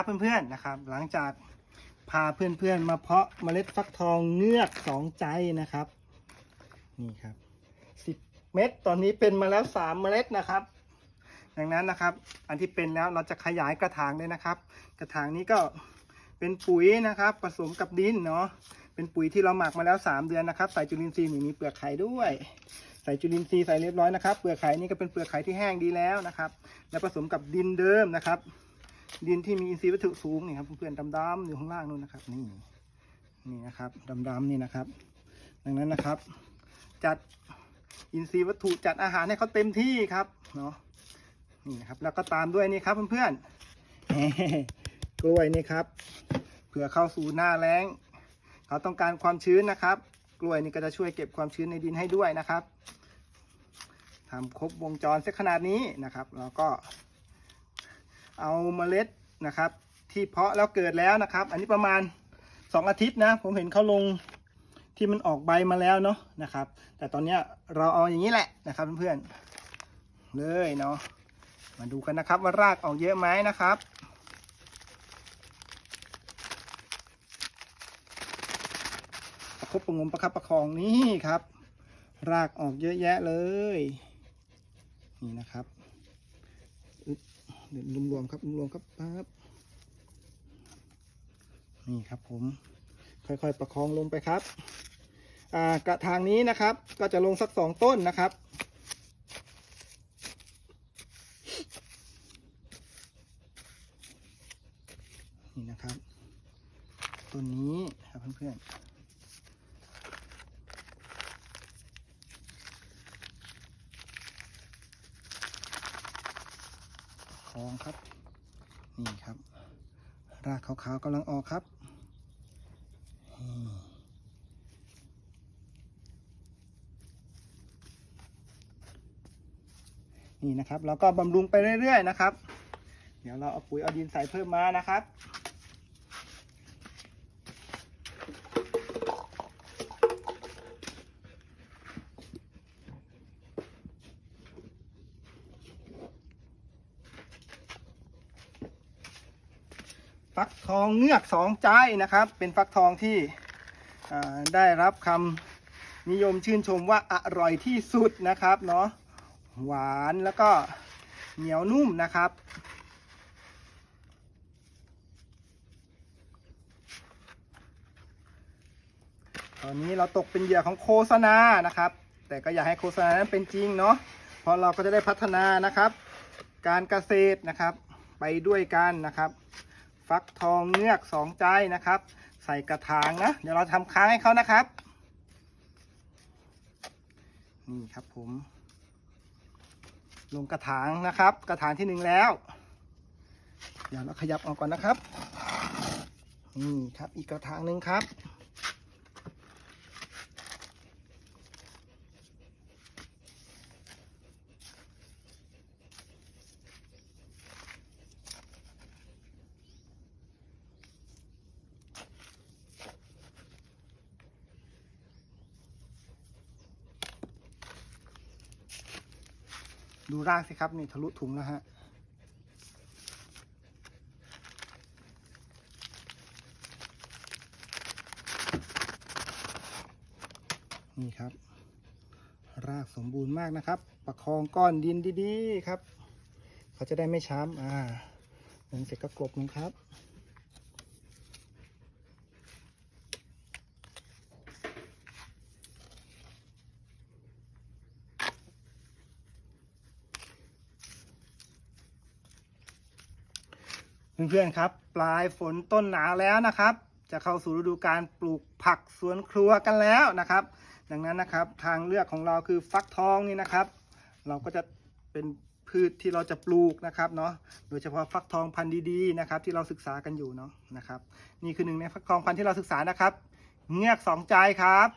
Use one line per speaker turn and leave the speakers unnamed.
นะครับเพื่อนๆนะครับ หลังจากพาเพื่อนๆมาเพาะเมล็ดฟักทองเงือกสองใจนะครับ นี่ครับสิบเม็ดตอนนี้เป็นมาแล้วสามเมล็ดนะครับดังนั้นนะครับ อันที่เป็นแล้วเราจะขยายกระถางเลยนะครับ กระถางนี้ก็เป็นปุ๋ยนะครับ ผสมกับดินเนาะเป็นปุ๋ยที่เราหมักมาแล้ว 3 เดือนนะครับ ใส่จุลินทรีย์นี่มีเปลือกไข่ด้วย ใส่จุลินทรีย์ใส่เรียบร้อยนะครับ เปลือกไข่นี่ก็เป็นเปลือกไข่ที่แห้งดีแล้วนะครับ แล้วผสมกับดินเดิมนะครับ ดินที่มีอินทรีย์วัตถุสูงนี่ครับเพื่อนๆดำๆอยู่ข้างล่างนู่นนะครับ นี่นี่นะครับดำๆนี่นะครับ ดังนั้นนะครับ จัดอินทรีย์วัตถุจัดอาหารให้เขาเต็มที่ครับเนาะนี่นะครับ แล้วก็ตามด้วยนี่ครับเพื่อนๆกล้วยนี่ครับเผื่อเข้าสู่หน้าแล้ง เขาต้องการความชื้นนะครับ กล้วยนี่ก็จะช่วยเก็บความชื้นในดินให้ด้วยนะครับทำครบวงจรสักขนาดนี้นะครับ แล้วก็ เอาเมล็ดนะครับ ที่เพาะแล้วเกิดแล้วนะครับ อันนี้ประมาณ 2 อาทิตย์นะ ผมเห็นเขาลงที่มันออกใบมาแล้วเนาะนะครับ แต่ตอนนี้เราเอาอย่างนี้แหละนะครับเพื่อนๆเลยเนาะมาดูกันนะครับว่ารากออกเยอะไหมนะครับประคบประงมประคับประคองนี่ครับ รากออกเยอะแยะเลย นี่นะครับ เดี๋ยวรวมๆครับรวมๆครับปั๊บนี่ครับผม ค่อยๆประคองลงไปครับอ่ากระถางนี้นะครับ ก็จะลงสักสองต้นนะครับนี่นะครับ ต้นนี้ครับเพื่อนๆ องครับ นี่ครับ รากขาวๆกำลังออกครับนี่นะครับเราก็บำรุงไปเรื่อยๆนะครับ เดี๋ยวเราเอาปุ๋ยเอาดินใส่เพิ่มมานะครับ ฟักทองเงือกสองใจนะครับ เป็นฟักทองที่ได้รับคำนิยมชื่นชมว่าอร่อยที่สุดนะครับเนาะหวานแล้วก็เหนียวนุ่มนะครับตอนนี้เราตกเป็นเหยื่อของโฆษณานะครับ แต่ก็อยากให้โฆษณานั้นเป็นจริงเนาะเพราะเราก็จะได้พัฒนานะครับ การเกษตรนะครับ ไปด้วยกันนะครับ ฟักทองเงือกสองใจนะครับ ใส่กระถางนะ เดี๋ยวเราทำค้างให้เขานะครับ นี่ครับผม ลงกระถางนะครับ กระถางที่หนึ่งแล้ว เดี๋ยวเราขยับออกก่อนนะครับ นี่ครับอีกกระถางหนึ่งครับ ดูรากสิครับนี่ทะลุถุงแล้วฮะนี่ครับ รากสมบูรณ์มากนะครับ ประคองก้อนดินดีๆครับ เขาจะได้ไม่ช้ำอ่าลงเสร็จก็กลบลงครับ เพื่อนๆครับ ปลายฝนต้นหนาวแล้วนะครับ จะเข้าสู่ฤดูการปลูกผักสวนครัวกันแล้วนะครับ ดังนั้นนะครับทางเลือกของเราคือฟักทองนี่นะครับ เราก็จะเป็นพืชที่เราจะปลูกนะครับเนาะโดยเฉพาะฟักทองพันธุ์ดีๆนะครับ ที่เราศึกษากันอยู่เนาะนะครับ นี่คือหนึ่งในฟักทองพันธุ์ที่เราศึกษานะครับ เงือกสองใจครับ